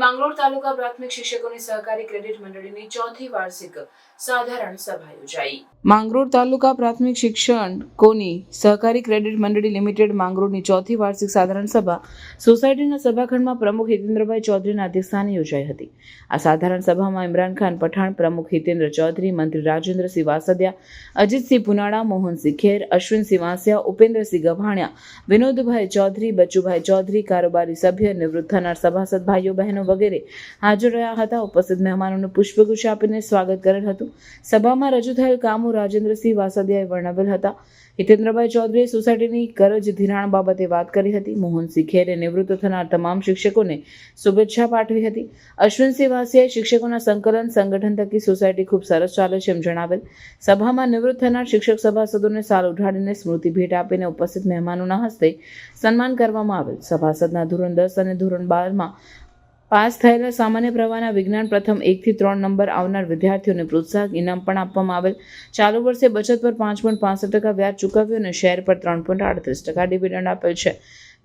માંગરોળ તાલુકા પ્રાથમિક શિક્ષકોની સહકારી ક્રેડિટ મંડળીની ચોથી વાર્ષિક સાધારણ સભા યોજાઈ. માંગરોળ તાલુકા પ્રાથમિક શિક્ષકોની સહકારી ક્રેડિટ મંડળી લિમિટેડ માંગરોળની ચોથી વાર્ષિક સાધારણ સભા સોસાયટીના સભાખંડમાં પ્રમુખ હિતેન્દ્રભાઈ ચૌધરીના અધ્યક્ષસ્થાને યોજાઈ હતી. આ સાધારણ સભામાં ઇમરાન ખાન પઠાણ પ્રમુખ હિતેન્દ્ર ચૌધરી, મંત્રી રાજેન્દ્રસિંહ વાસદિયા, અજીતસિંહ પુનાળા મોહનસિંહ ખેર, અશ્વિનસિંહ વાંસિયા, ઉપેન્દ્રસિંહ ગભાણિયા, વિનોદભાઈ ચૌધરી, બચુભાઈ ચૌધરી, કારોબારી સભ્ય, નિવૃત્ત થનાર સભાસદ, ભાઈઓ બહેનો વગેરે હાજર રહ્યા હતા. ઉપસ્થિત મહેમાનોને પુષ્પગુચ્છ આપીને સ્વાગત કરેલ હતું. સભામાં રજૂ થયેલ કામો રાજેન્દ્રસિંહ વાસદિયાએ વર્ણવેલ હતા. હિતેન્દ્રભાઈ ચૌધરીએ સોસાયટીની કરજ ધિરાણ બાબતે વાત કરી હતી. મોહનસિંહ ખેરે નિવૃત્ત થનાર તમામ શિક્ષકોને શુભેચ્છા પાઠવી હતી. અશ્વિનસિંહ વાસિયાએ શિક્ષકોના સંકલન, સંગઠન થકી સોસાયટી ખૂબ સરસ ચાલે છે એમ જણાવેલ. સભામાં નિવૃત્ત થનાર શિક્ષક સભાસદોને સાલ ઉઠાડીને સ્મૃતિ ભેટ આપીને ઉપસ્થિત મહેમાનોના હસ્તે સન્માન કરવામાં આવેલ. સભાસદના ધોરણ દસ અને ધોરણ બારમાં પાસ થયેલા સામાન્ય પ્રવાહના વિજ્ઞાન પ્રથમ એકથી ત્રણ નંબર આવનાર વિદ્યાર્થીઓને પ્રોત્સાહક ઇનામ પણ આપવામાં આવેલ. ચાલુ વર્ષે બચત પર પાંચ પોઈન્ટ પાસઠ ટકા વ્યાજ ચૂકવ્યું અને શેર પર ત્રણ પોઈન્ટ આડત્રીસ ટકા ડિવિડન્ડ આપેલ છે.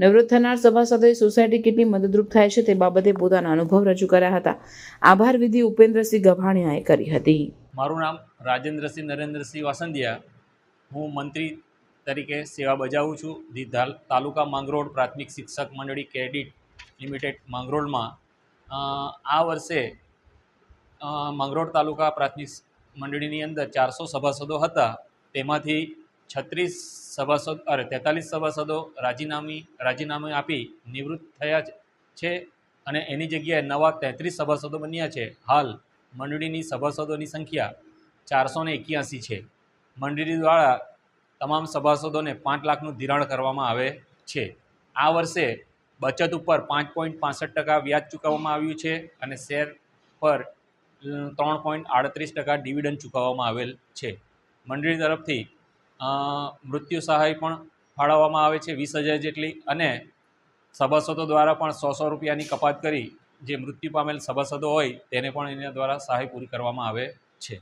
નિવૃત્ત થનાર સભાસદોએ સોસાયટી કેટલી મદદરૂપ થાય છે તે બાબતે પોતાના અનુભવ રજૂ કર્યા હતા. આભાર વિધિ ઉપેન્દ્રસિંહ ગભાણિયાએ કરી હતી. મારું નામ રાજેન્દ્રસિંહ નરેન્દ્રસિંહ વાસંદિયા હું મંત્રી તરીકે સેવા બજાવું છું. ધી તાલુકા માંગરોળ પ્રાથમિક શિક્ષક મંડળી ક્રેડિટ લિમિટેડ માંગરોળમાં આ વર્ષે મંગરોળ તાલુકા પ્રાથમિક મંડળીની અંદર ચારસો સભાસદો હતા. તેમાંથી છત્રીસ સભાસદ, અરે, તેતાલીસ સભાસદો રાજીનામી, રાજીનામું આપી નિવૃત્ત થયા છે અને એની જગ્યાએ નવા તેત્રીસ સભાસદો બન્યા છે. હાલ મંડળીની સભાસદોની સંખ્યા ચારસો ને એક્યાસી છે. મંડળી દ્વારા તમામ સભાસદોને પાંચ લાખનું ધિરાણ કરવામાં આવે છે. આ વર્ષે બચત ઉપર પાંચ પોઈન્ટ પાસઠ ટકા વ્યાજ ચૂકવવામાં આવ્યું છે અને શેર પર ત્રણ પોઈન્ટ આડત્રીસ ટકા ડિવિડન્ડ ચૂકવવામાં આવેલ છે. મંડળી તરફથી મૃત્યુ સહાય પણ ફાળવવામાં આવે છે વીસ હજાર જેટલી અને સભાસદો દ્વારા પણ સો સો રૂપિયાની કપાત કરી. જે મૃત્યુ પામેલ સભાસદો હોય તેને પણ એના દ્વારા સહાય પૂરી કરવામાં આવે છે.